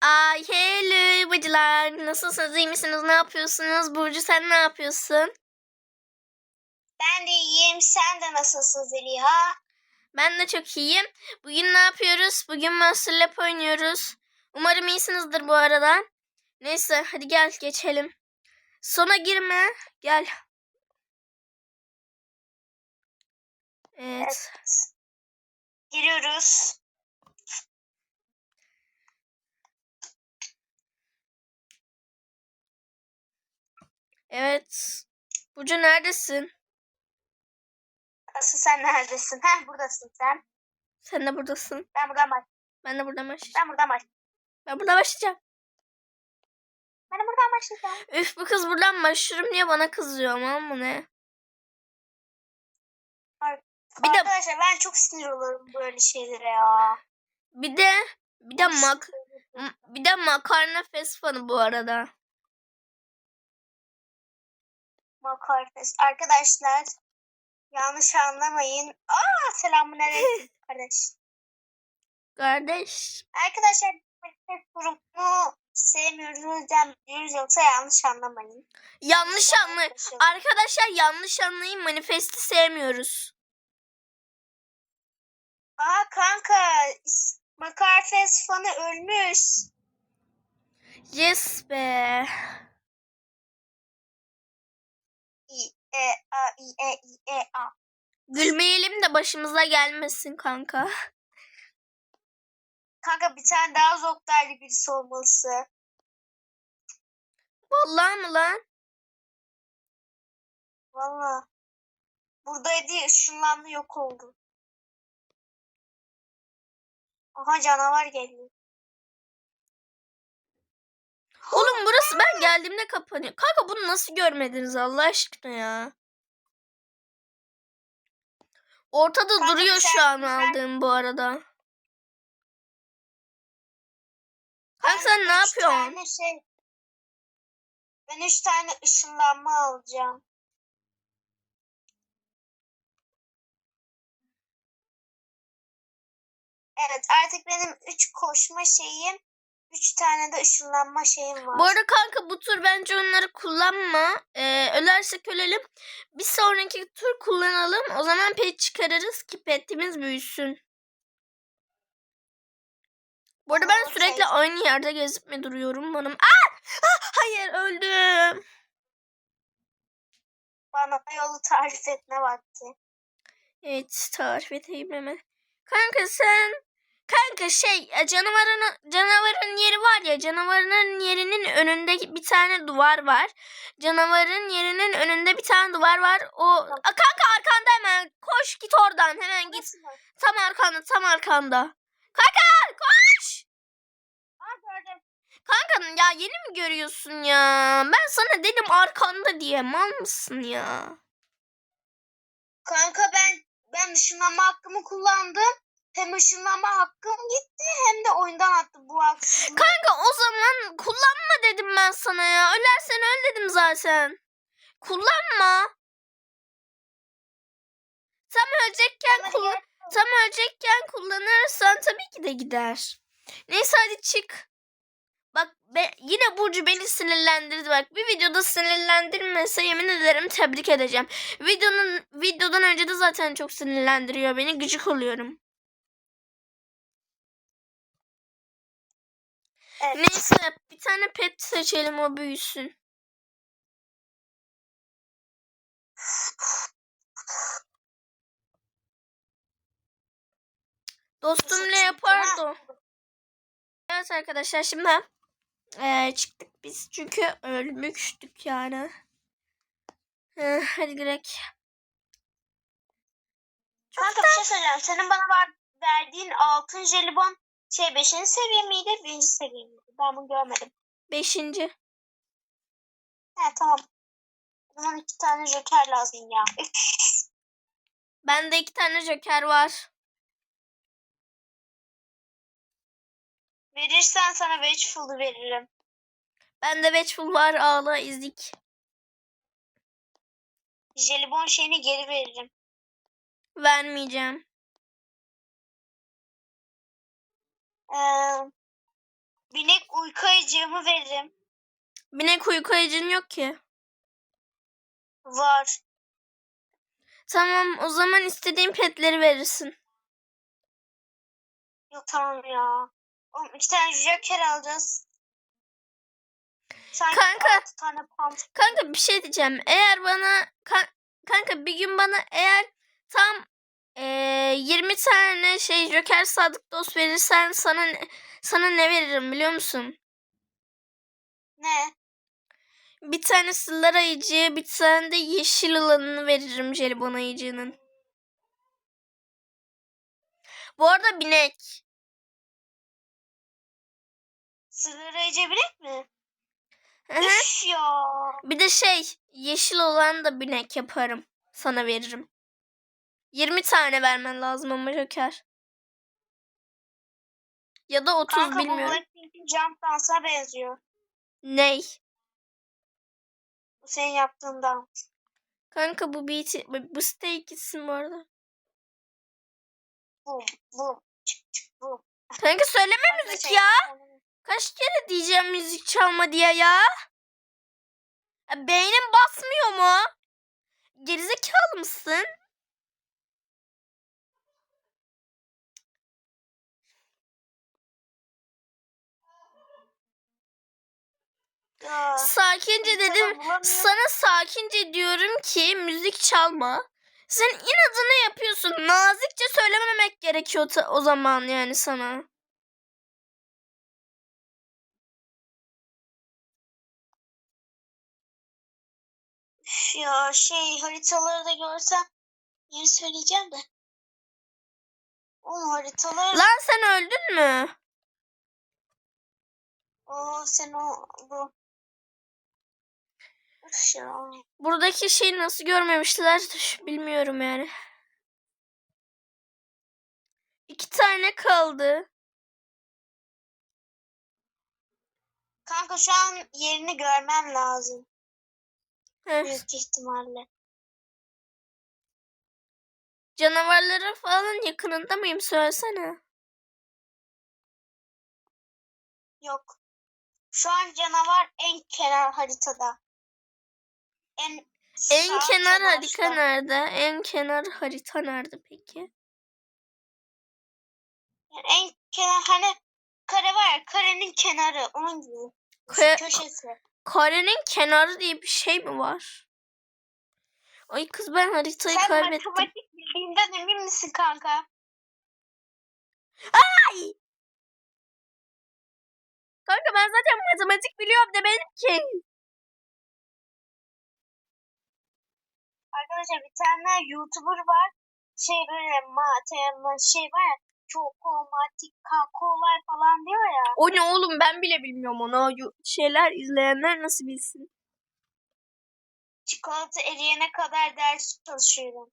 Ay hello bacılar. Nasılsınız iyi misiniz ne yapıyorsunuz? Burcu sen ne yapıyorsun? Ben de iyiyim. Sen de nasılsın Zeliha? Ben de çok iyiyim. Bugün ne yapıyoruz? Bugün Master Lab oynuyoruz. Umarım iyisinizdir bu arada. Neyse hadi gel geçelim. Sona girme. Gel. Evet. Giriyoruz. Evet. Burcu neredesin? Asıl sen neredesin? Heh buradasın sen. Sen de buradasın. Ben buradan baş. Ben de buradan başlayacağım. Ben buradan baş. Ben buradan başlayacağım. Ben de buradan başlayacağım. Üf bu kız buradan başlıyorum diye bana kızıyor ama mı ne? Bir de Arkadaşlar ben çok sinir olurum böyle şeylere ya. bir de bir de mak bir de makarna fanı bu arada. Makarfes. Arkadaşlar yanlış anlamayın. Aa selamun aleyküm kardeş. Kardeş. Arkadaşlar Makarfes grubunu sevmiyoruz diyoruz yoksa yanlış anlamayın. Yanlış anlay Arkadaşlar, yanlış anlayın manifesti sevmiyoruz. Aa kanka is- Makarfes fanı ölmüş. Yes be. E a i e i e a. Gülmeyelim de başımıza gelmesin kanka. Kanka bir tane daha Zoktaylı birisi olması. Vallahi mı lan? Valla. Buradaydı ışınlandı yok oldu. Aha canavar geliyor. Oğlum burası ben geldiğimde kapanıyor. Kanka bunu nasıl görmediniz Allah aşkına ya? Ortada Kanka duruyor bir şu an güzel- aldığım bu arada. Kanka sen ne yapıyorsun? Şey, ben üç tane ışınlanma alacağım. Evet artık benim üç koşma şeyim, üç tane de ışınlanma şeyim var. Bu arada kanka bu tur bence onları kullanma. Ee, ölersek ölelim. Bir sonraki tur kullanalım. O zaman pet çıkarırız ki petimiz büyüsün. Bu arada ben sürekli şey- aynı yerde gezip mi duruyorum benim? Aa! Ah, hayır öldüm. Bana yolu tarif etme vakti. Evet tarif edeyim hemen. Kanka sen kanka şey e, canavarın canavarın yeri var ya canavarın yerinin önünde bir tane duvar var. Canavarın yerinin önünde bir tane duvar var. O Aa, kanka arkanda hemen koş git oradan hemen git. Tam arkanda tam arkanda. Kanka koş. Kanka ya yeni mi görüyorsun ya? Ben sana dedim arkanda diye mal mısın ya? Kanka ben ben ışınlanma hakkımı kullandım. Hem ışınlanma hakkım gitti hem de oyundan attı bu haksızlık. Kanka o zaman kullanma dedim ben sana ya. Ölersen öl dedim zaten. Kullanma. Tam ölecekken kullan tam ölecekken kullanırsan tabii ki de gider. Neyse hadi çık. Bak be, yine Burcu beni sinirlendirdi bak. Bir videoda sinirlendirmese yemin ederim tebrik edeceğim. Videonun videodan önce de zaten çok sinirlendiriyor beni. Gıcık oluyorum. Evet. Neyse bir tane pet seçelim o büyüsün. Dostum ne yapardı? Evet arkadaşlar şimdi eee, çıktık biz çünkü ölmüştük yani. Eh, hadi gidelim. Kanka bir şey söyleyeceğim. Senin bana verdiğin altın jelibon şey 5. seviye miydi? 1. seviye miydi? Ben bunu görmedim. Beşinci. He tamam. O zaman iki tane joker lazım ya. Bende iki tane joker var. Verirsen sana Vegeful'u veririm. Bende Watchful var ağla izlik. Jelibon şeyini geri veririm. Vermeyeceğim. Ee, binek ayıcığımı veririm. Binek uyku ayıcın yok ki. Var. Tamam o zaman istediğin petleri verirsin. Yok tamam ya. Oğlum iki tane joker alacağız. Sanki Kanka. tane. Kanka bir şey diyeceğim. Eğer bana kan- kanka bir gün bana eğer tam eee 20 tane şey Joker Sadık Dost verirsen sana sana ne veririm biliyor musun? Ne? Bir tane Sıllar ayıcığı, bir tane de yeşil olanını veririm jelibon ayıcığının. Bu arada binek. Sırları bilek mi? Hı hı. Üf ya. bir de şey yeşil olan da binek yaparım. Sana veririm. 20 tane vermen lazım ama Joker. Ya da 30 Kanka bu bilmiyorum. Blackpink'in jump dansına benziyor. Ney? Bu senin yaptığın dans. Kanka bu beat bu steak gitsin bu arada. Bum bum çık çık bum. Kanka söyleme müzik Arkadaşlar, ya. Kaç kere diyeceğim müzik çalma diye ya? ya beynin basmıyor mu? Gerizekalı mısın? Ya, Sakince dedim. Sana sakince diyorum ki müzik çalma. Sen inadına yapıyorsun. Nazikçe söylememek gerekiyor o zaman yani sana. Ya şey haritaları da görsem yeri söyleyeceğim de. Oğlum haritalar. Lan sen öldün mü? Oo sen o bu. Ya. Buradaki şeyi nasıl görmemişler bilmiyorum yani. İki tane kaldı. Kanka şu an yerini görmem lazım. Heh. Büyük ihtimalle. Canavarlara falan yakınında mıyım söylesene. Yok. Şu an canavar en kenar haritada. En En kenar harita nerede? En kenar harita nerede peki? Yani en kenar hani kare var karenin kenarı onun gibi. Kare- köşesi. Karenin kenarı diye bir şey mi var? Ay kız ben haritayı Sen kaybettim. matematik bildiğinden emin misin kanka? Kanka ben zaten matematik biliyorum demedim ki. Arkadaşlar bir tane YouTuber var. Şey böyle matematik şey var ya. Çokomatik kakolar falan diyor ya. O ne oğlum ben bile bilmiyorum onu. Yu- Şeyler izleyenler nasıl bilsin? Çikolata eriyene kadar ders çalışıyorum.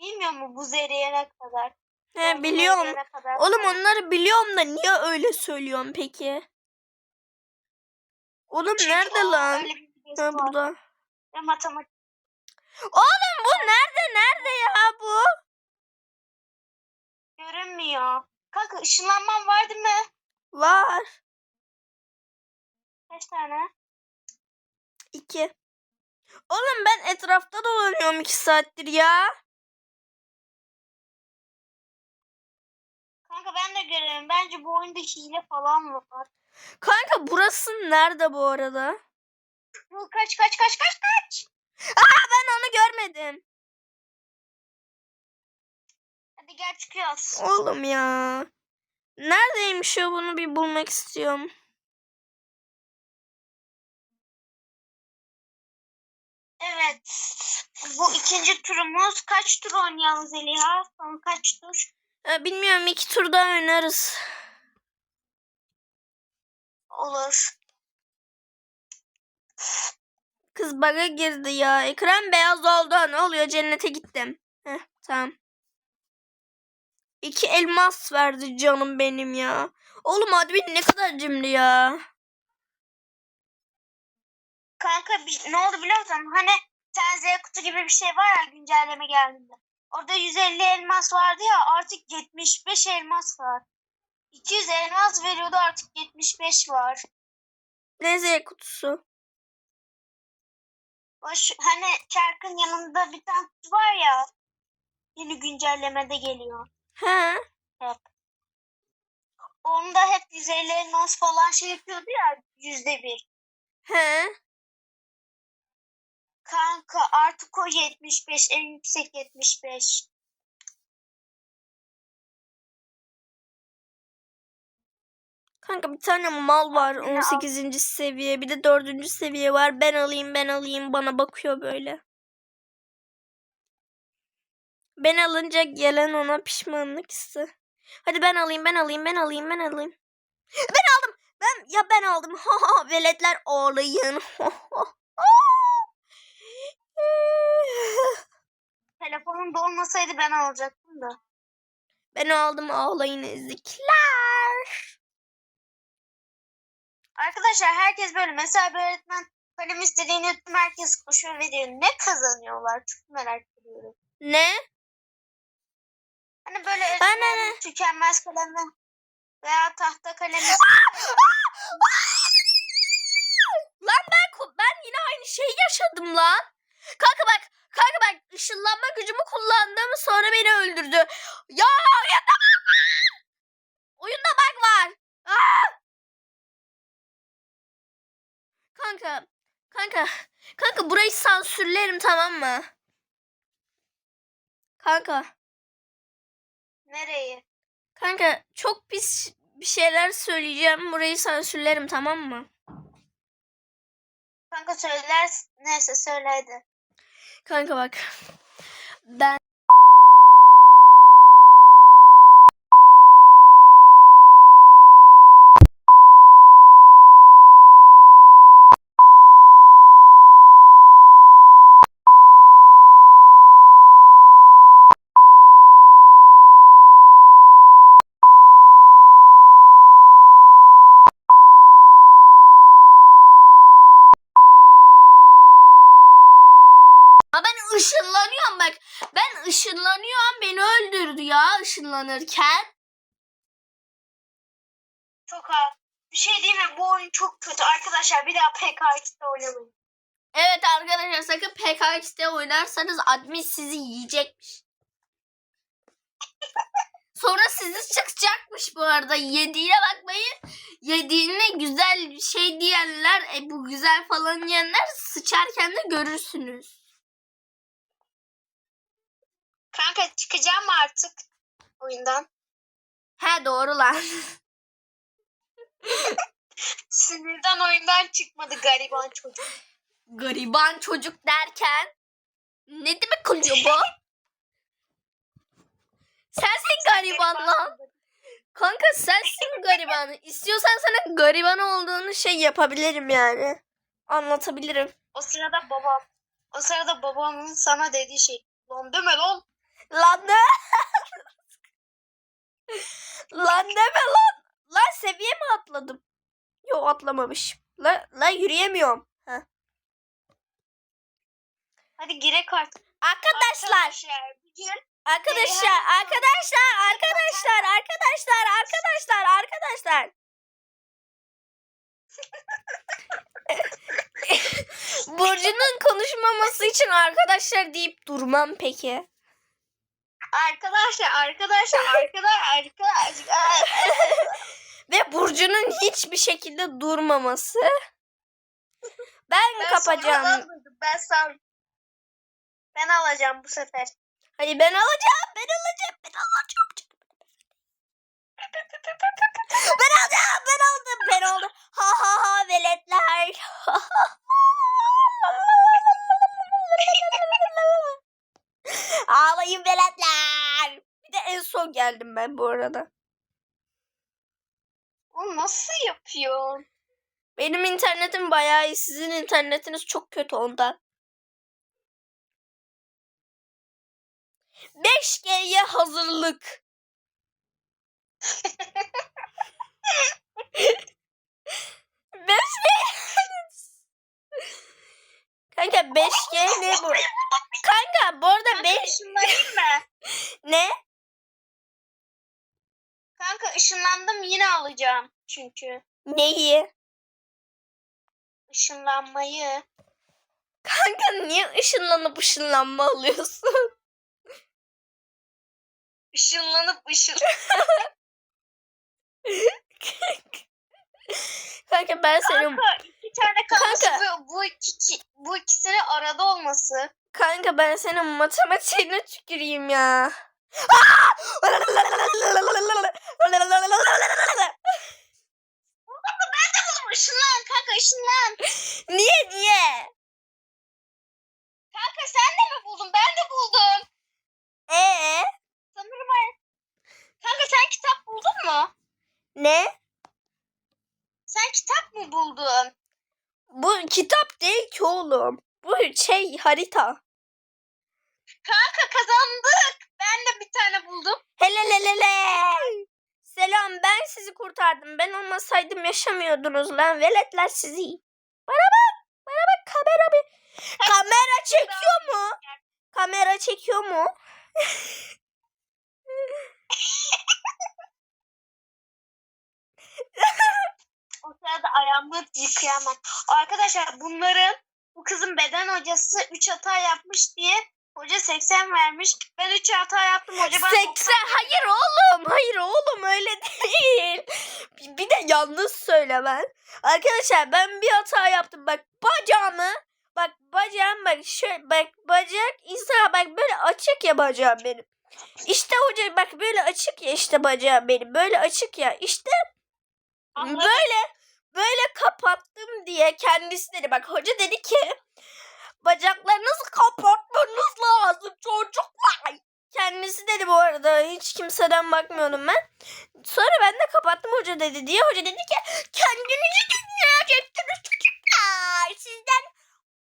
Bilmiyor mu buz eriyene kadar? He biliyorum. kadar Oğlum onları biliyorum da niye öyle söylüyorsun peki? Oğlum Çünkü nerede o lan? öyle Ha burada. Ve matematik. Oğlum bu nerede nerede ya bu? Görünmüyor. Kanka ışınlanman var değil mi? Var. Kaç tane? İki. Oğlum ben etrafta dolanıyorum iki saattir ya. Kanka ben de görüyorum. Bence bu oyunda hile falan var. Kanka burası nerede bu arada? Dur, Kaç kaç kaç kaç kaç. Ben onu görmedim. Hadi gel çıkıyoruz. Oğlum ya. Neredeymiş o bunu bir bulmak istiyorum. Evet. Bu ikinci turumuz. Kaç tur oynayalım Zeliha? Son kaç tur? Bilmiyorum iki tur daha oynarız. Olur. Kız baga girdi ya. Ekran beyaz oldu. Ne oluyor? Cennete gittim. Heh, tamam. İki elmas verdi canım benim ya. Oğlum admin ne kadar cimri ya. Kanka bir, ne oldu biliyor musun? Hani sen Z kutu gibi bir şey var ya güncelleme geldiğinde. Orada 150 elmas vardı ya artık 75 elmas var. 200 elmas veriyordu artık 75 var. Ne Z kutusu? O şu- hani çarkın yanında bir tane kutu var ya. Yeni güncellemede geliyor. He. Hep. Onda hep 150 elmas falan şey yapıyordu ya yüzde bir. He. Kanka artık o 75 en yüksek 75. Kanka bir tane mal var Yine al. 18. seviye bir de 4. seviye var. Ben alayım ben alayım bana bakıyor böyle. Ben alınca gelen ona pişmanlık hissi. Hadi ben alayım ben alayım ben alayım ben alayım. Ben aldım. Ben ya ben aldım. Ha ha veletler ağlayın. Telefonum dolmasaydı ben alacaktım da. ben aldım ağlayın ezikler. Arkadaşlar herkes böyle mesela bir öğretmen kalem istediğini tüm herkes koşuyor ve diyor ne kazanıyorlar çok merak ediyorum. Ne? Hani böyle öğretmen tükenmez kalemi veya tahta kalemi Lan ben ben yine aynı şeyi yaşadım lan. Kanka bak, kanka bak ışınlanma gücümü kullandım sonra beni öldürdü. Ya oyunda bug var. Oyunda bug var. Aa! Kanka, kanka, kanka burayı sansürlerim tamam mı? Kanka, nereyi? kanka çok pis bir şeyler söyleyeceğim. Burayı sansürlerim tamam mı? Kanka söyler neyse söyledi. Kanka bak. Ben Aa, ben ışınlanıyorum bak. Ben ışınlanıyorum beni öldürdü ya ışınlanırken. Çok az. Bir şey değil mi? Bu oyun çok kötü. Arkadaşlar bir daha PK2'de oynamayın. Evet arkadaşlar sakın PKX'de oynarsanız admin sizi yiyecekmiş. Sonra sizi çıkacakmış bu arada. Yediğine bakmayın. Yediğine güzel şey diyenler, e, bu güzel falan diyenler sıçarken de görürsünüz. Kanka çıkacağım artık oyundan? He doğru lan. Sinirden oyundan çıkmadı gariban çocuk. Gariban çocuk derken ne demek oluyor bu? Sensin gariban lan. Kanka sensin gariban. İstiyorsan sana gariban olduğunu şey yapabilirim yani. Anlatabilirim. O sırada babam. O sırada babamın sana dediği şey. Lan deme lan. Lan ne? lan deme lan. Lan seviye mi atladım? Yok atlamamış. La, la yürüyemiyorum. Heh. Hadi girek artık. Arkadaşlar. Arkadaşlar bugün Arkadaşlar, arkadaşlar, arkadaşlar, arkadaşlar, arkadaşlar, arkadaşlar. Burcu'nun konuşmaması için arkadaşlar deyip durmam peki. Arkadaşlar arkadaşlar arkadaşlar arkadaşlar. Ve Burcu'nun hiçbir şekilde durmaması. Ben, Ben kapacağım. Ben sağ Ben alacağım bu sefer. Hayır ben alacağım, ben alacağım, ben alacağım. Ben alacağım, ben aldım, ben aldım. Ha ha ha veletler. Ağlayın veletler. Bir de en ben bu arada. O nasıl yapıyor? Benim internetim bayağı iyi. Sizin internetiniz çok kötü ondan. 5G'ye hazırlık. Beş G. Kanka 5G ne bu? Kanka bu arada Kanka 5 ışınlanayım mı? ne? Kanka ışın ışınlandım yine alacağım çünkü. Neyi? Işınlanmayı. Kanka niye ışınlanıp ışınlanma alıyorsun? Işınlanıp ışın. Kanka ben senin Kanka iki tane Kanka. bu, bu, iki, bu ikisinin arada olması. kanka ben senin matematiğine tüküreyim ya. Oğlum ışınlan kanka ışınlan. niye niye? Kanka sen de mi buldun? Ben de buldum. Ee? Sanırım ay- Kanka sen kitap buldun mu? Ne? Sen kitap mı buldun? Bu kitap değil ki oğlum. Bu şey harita. Kanka kazandık. Ben de bir tane buldum. Helelelele. Selam ben sizi kurtardım. Ben olmasaydım yaşamıyordunuz lan. Veletler sizi. Bana bak. Bana bak kamera bir. Kamera çekiyor mu? Kamera çekiyor mu? O sırada ayağımı yıkayamam. Arkadaşlar bunların bu kızın beden hocası 3 hata yapmış diye hoca 80 vermiş. Ben 3 hata yaptım hoca bana 80 hayır oğlum hayır oğlum öyle değil. Bir- Bir de yalnız söylemen. Arkadaşlar ben bir hata yaptım bak bacağımı bak bacağım bak şöyle bak bacak insan bak böyle açık ya bacağım benim. İşte hoca bak böyle açık ya işte bacağım benim böyle açık ya işte Anladım. böyle böyle kapattım diye kendisi dedi bak hoca dedi ki bacaklarınızı kapatmanız lazım çocuklar. Kendisi dedi bu arada hiç kimseden bakmıyordum ben. Sonra ben de kapattım hoca dedi diye. Hoca dedi ki kendinizi dinleyeceksiniz çocuklar. Sizden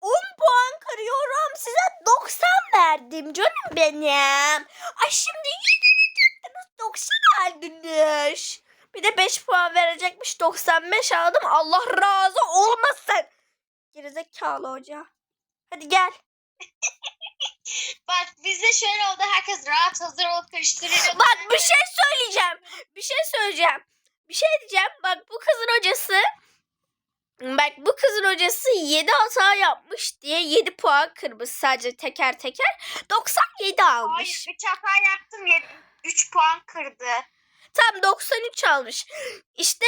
10 puan kırıyorum. Size 90 verdim canım benim. Ay şimdi yiyecektiniz 90 aldınız. Bir de 5 puan verecekmiş 95 aldım. Allah razı olmasın. Gerizekalı hoca. Hadi gel. Bak bizde şöyle oldu. Herkes rahat hazır olup karıştırıyor. Bak bir şey söyleyeceğim. Bir şey söyleyeceğim. Bir şey diyeceğim. Bak bu kızın hocası Bak bu kızın hocası 7 hata yapmış diye 7 puan kırmış sadece teker teker. 97 almış. Hayır 3 hata yaptım. 3 puan kırdı. Tam 93 almış. İşte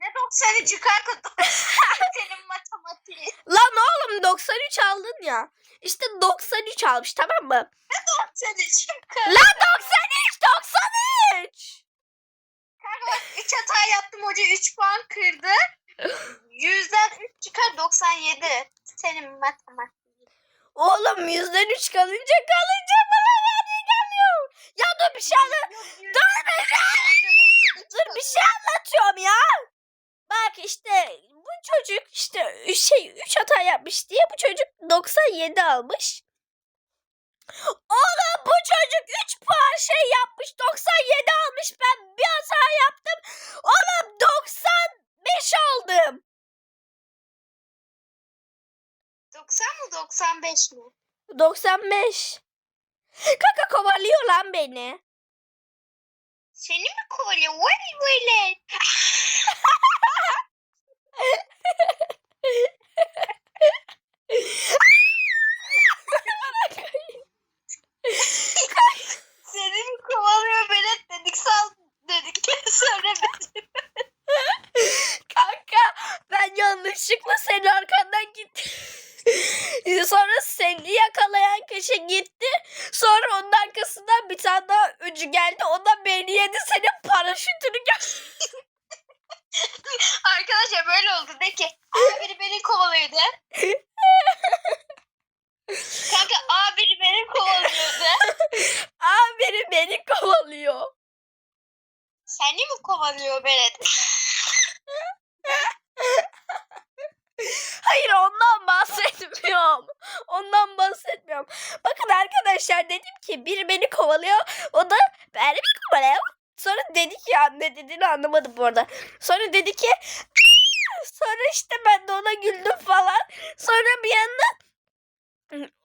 Ne 93 kanka? Senin matematiğin. lan oğlum 93 aldın ya. İşte 93 almış tamam mı? 93 Lan 93 93. Kanka bak 3 hata yaptım. Hoca 3 puan kırdı. Yüzden 3 çıkar 97. Senin matematiğin. Oğlum yüzden 3 kalınca kalınca bana yani gelmiyor. Ya dur bir şey anla- Dur bir Dur bir şey anlatıyorum ya. Bak işte bu çocuk işte şey 3 hata yapmış diye bu çocuk 97 almış. Oğlum bu çocuk 3 puan şey yapmış 97 almış ben bir hata yaptım. Oğlum 95 aldım. 90 mı 95 mi? 95. Kaka kovalıyor lan beni. Seni mi kovalıyor? Vay böyle. Seni kovalıyor Belet dedik sal dedik. Söylemedim. Kanka ben yanlışlıkla senin arkandan gittim. Sonra seni yakalayan kişi gitti. Sonra onun arkasından bir tane daha öcü geldi. O da beni yedi. Senin paraşütünü gö- Arkadaşlar böyle oldu. De ki A biri beni kovalıyordu. Kanka A biri beni kovalıyordu. Aa biri beni kovalıyor. Seni mi kovalıyor Belet? Hayır ondan bahsetmiyorum. Ondan bahsetmiyorum. Bakın arkadaşlar dedim ki biri beni kovalıyor. O da beni kovalıyor. Sonra dedi ki ya ne dediğini arada. Sonra dedi ki sonra işte ben de ona güldüm falan. Sonra bir yandan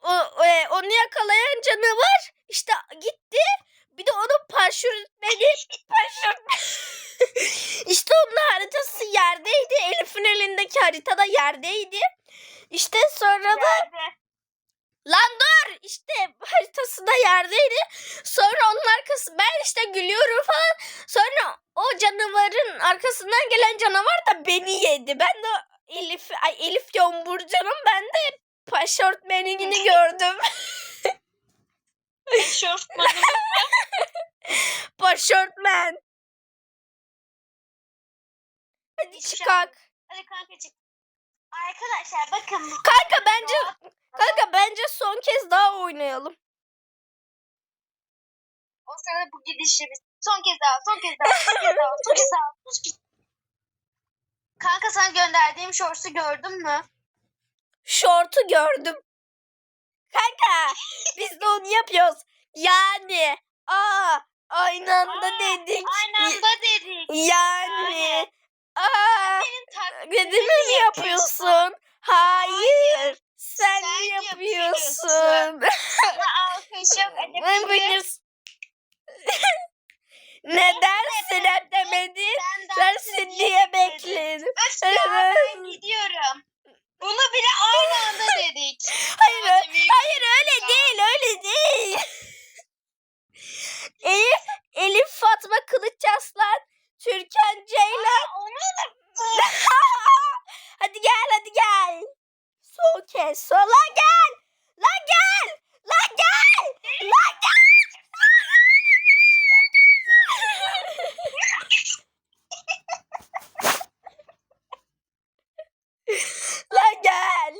o, e, onu yakalayan canavar işte gitti. Bir de onun paraşütmeni paraşüt İşte onun haritası yerdeydi. Elif'in elindeki harita da yerdeydi. İşte sonra da Nerede? Lan dur işte haritası da yerdeydi. Sonra onun arkası ben işte gülüyorum falan. Sonra o canavarın arkasından gelen canavar da beni yedi. Ben de Elif ay Elif diyorum Burcu'nun ben de paşortmenini gördüm. Eşofmanım. Paşortmen. Hadi Hiçbir şey çıkak. Hadi kanka çık. Arkadaşlar bakın. Kanka bence kanka bence son kez daha oynayalım. O sırada bu gidişimiz. Son kez daha, son kez daha, son kez daha, son kez daha. son kez- Kanka sana gönderdiğim shorts'u gördün mü? Şortu gördüm. Kanka biz de onu yapıyoruz. Yani aa aynı anda Aa, dedik. Aynı anda dedik. Yani aa dediğimi mi yapıyorsun? Hayır. Sen, Sen yapıyorsun. alkışım. Ben bilirsin. Neden sen demedin? Sensin diye bekledim. Ya ben gidiyorum. Bunu bile aynı anda dedik. Hayır, hayır öyle değil, öyle değil. Elif, Elif Fatma Kılıç Aslan, Türkan Ceylan. Onu unuttum. hadi gel, hadi gel. Son kez, sola gel. La gel, la gel, la gel. la gel.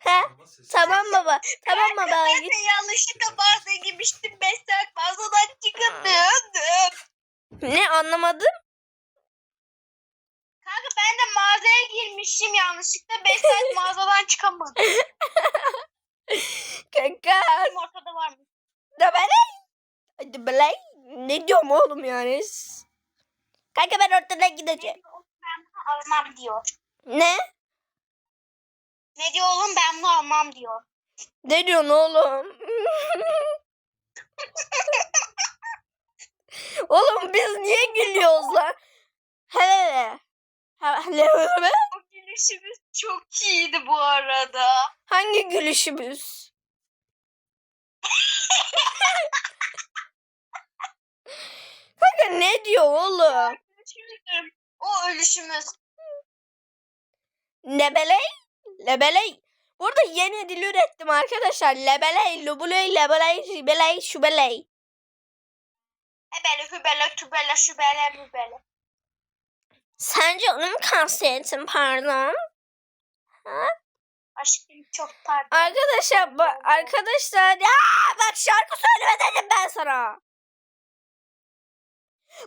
He, tamam baba, tamam baba. Ben de yanlışlıkla bazen girmiştim. 5 saat mağazadan çıkamıyordum. Ne anlamadım? Kanka ben de mağazaya girmişim yanlışlıkla. 5 saat mağazadan çıkamadım. Kanka. Kim ortada var mı? Hadi böyle. Ne diyorum oğlum yani? Kanka ben ortadan gideceğim. Ben almam diyor. Ne? Ne diyor oğlum ben bunu almam diyor. Ne diyorsun oğlum? oğlum biz niye gülüyoruz lan? Hele. Hele. Hele. O gülüşümüz çok iyiydi bu arada. Hangi gülüşümüz? Kanka ne diyor oğlum? O ölüşümüz. Lebeley? Lebeley. Burada yeni dil ürettim arkadaşlar. Lebeley, lubuley, lebeley, şibeley, şubeley. Ebele hübele tübele şübele mübele. Sence onu mu kastettin pardon? Aşkım çok pardon. Arkadaşlar ba- arkadaşlar ya bak şarkı söyleme dedim ben sana.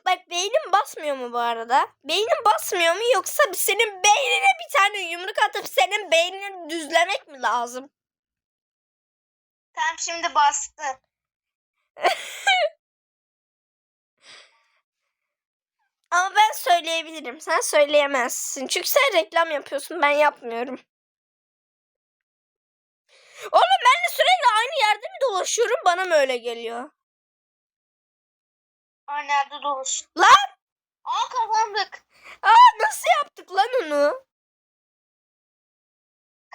Bak beynim basmıyor mu bu arada? Beynim basmıyor mu yoksa senin beynine bir tane yumruk atıp senin beynini düzlemek mi lazım? Tamam şimdi bastı. Ama ben söyleyebilirim. Sen söyleyemezsin. Çünkü sen reklam yapıyorsun. Ben yapmıyorum. Oğlum ben de sürekli aynı yerde mi dolaşıyorum? Bana mı öyle geliyor? Aa nerede dolusun? Lan! Aa kazandık. Aa nasıl yaptık lan onu?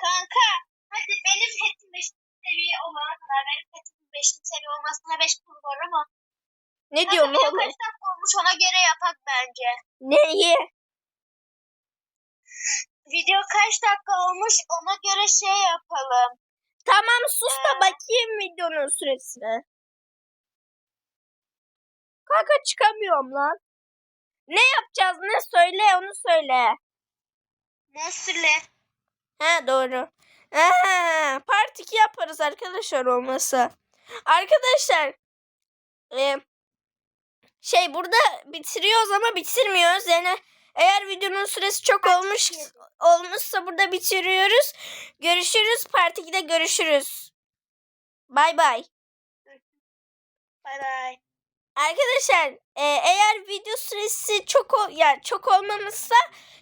Kanka hadi benim petim 5. seviye olana kadar benim petimin 5. seviye olmasına 5 tur var ama Ne diyorsun oğlum? kaç dakika olmuş ona göre yapak bence. Neyi? Video kaç dakika olmuş ona göre şey yapalım. Tamam sus da Ee? bakayım videonun süresine. Kanka çıkamıyorum lan. Ne yapacağız ne söyle onu söyle. Nasıl? He doğru. He, part 2 yaparız arkadaşlar olmasa. Arkadaşlar e, şey burada bitiriyoruz ama bitirmiyoruz. Yani eğer videonun süresi çok olmuş olmuşsa burada bitiriyoruz. Görüşürüz. Part 2'de görüşürüz. Bay bay. Bay bay. Arkadaşlar e, eğer video süresi çok o, yani çok olmamışsa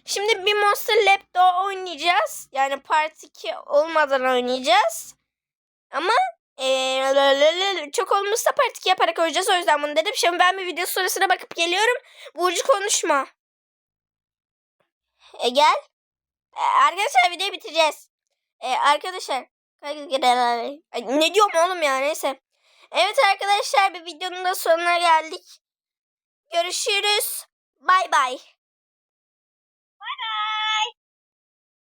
şimdi bir Monster Lab'de oynayacağız. Yani part 2 olmadan oynayacağız. Ama Ee, çok olmazsa part 2 yaparak koyacağız. O yüzden bunu dedim. Şimdi ben bir video sonrasına bakıp geliyorum. Burcu konuşma. E, gel. E, arkadaşlar videoyu bitireceğiz. E, arkadaşlar. E, ne diyorum oğlum ya neyse. Evet arkadaşlar bir videonun da sonuna geldik. Görüşürüz. Bay bay. Bay bay.